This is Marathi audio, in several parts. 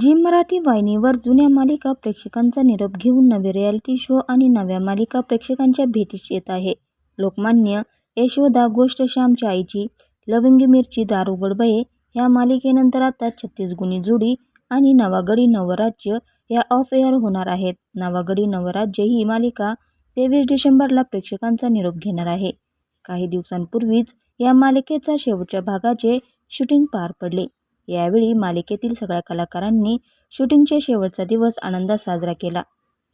झी मराठी वाहिनीवर जुन्या मालिका प्रेक्षकांचा निरोप घेऊन नवे रियालिटी शो आणि नव्या मालिका प्रेक्षकांच्या भेटीस येत आहे. लोकमान्य, यशोदा, गोष्ट श्यामच्या आईची, लवंगी मिरची, दारू बये या मालिकेनंतर आता छत्तीस गुणी जोडी आणि नवागडी नवराज्य या ऑफ एअर होणार आहेत. नवागडी नवराज्य ही मालिका तेवीस डिसेंबरला प्रेक्षकांचा निरोप घेणार आहे. काही दिवसांपूर्वीच या मालिकेचा शेवटच्या भागाचे शूटिंग पार पडले. यावेळी मालिकेतील सगळ्या कलाकारांनी शूटिंगच्या शेवटचा दिवस आनंदात साजरा केला.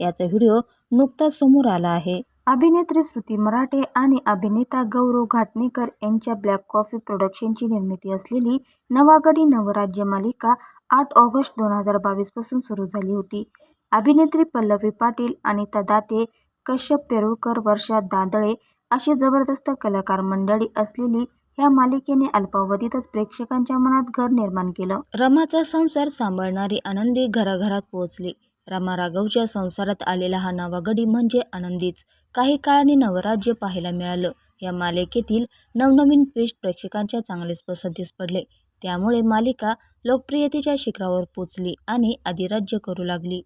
याचा व्हिडिओ नुकताच समोर आला आहे. अभिनेत्री श्रुती मराठे आणि अभिनेता गौरव घाटणेकर यांच्या ब्लॅक कॉफी प्रोडक्शनची निर्मिती असलेली नवागडी नवराज्य मालिका आठ ऑगस्ट दोन हजार बावीसपासून सुरू झाली होती. अभिनेत्री पल्लवी पाटील, अनिता दाते, कश्यप पेरुळकर वर्षा दादळे अशी जबरदस्त कलाकार मंडळी असलेली ह्या मालिकेने अल्पावधीतच प्रेक्षकांच्या मनात घर निर्माण केलं. रमाचा संसार सांभाळणारी आनंदी घराघरात पोहोचली. रमा राघवच्या संसारात आलेला हा नवा गडी म्हणजे आनंदीच. काही काळाने नवराज्य पाहायला मिळालं. या मालिकेतील नवनवीन ट्विस्ट प्रेक्षकांच्या चांगलेच पसंतीस पडले. त्यामुळे मालिका लोकप्रियतेच्या शिखरावर पोचली आणि अधिराज्य करू लागली.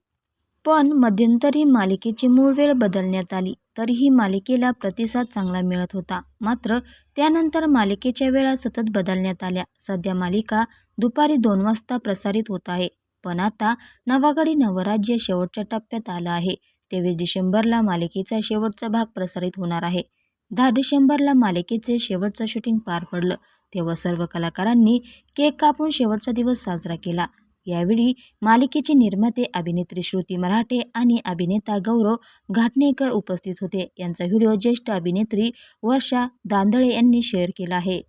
पण मध्यंतरी मालिकेची मूळ वेळ बदलण्यात आली. तरीही मालिकेला प्रतिसाद चांगला मिळत होता. मात्र त्यानंतर मालिकेच्या वेळा सतत बदलण्यात आल्या. सध्या मालिका दुपारी दोन वाजता प्रसारित होत आहे. पण आता नवागडी नवराज्य शेवटच्या टप्प्यात आलं आहे. तेवीस डिसेंबरला मालिकेचा शेवटचा भाग प्रसारित होणार आहे. दहा डिसेंबरला मालिकेचे शेवटचं शूटिंग पार पडलं तेव्हा सर्व कलाकारांनी केक कापून शेवटचा दिवस साजरा केला. यावेळी मालिकेचे निर्माते अभिनेत्री श्रुती मराठे आणि अभिनेता गौरव घाटणेकर उपस्थित होते. यांचा व्हिडिओ ज्येष्ठ अभिनेत्री वर्षा दांदळे यांनी शेअर केला आहे.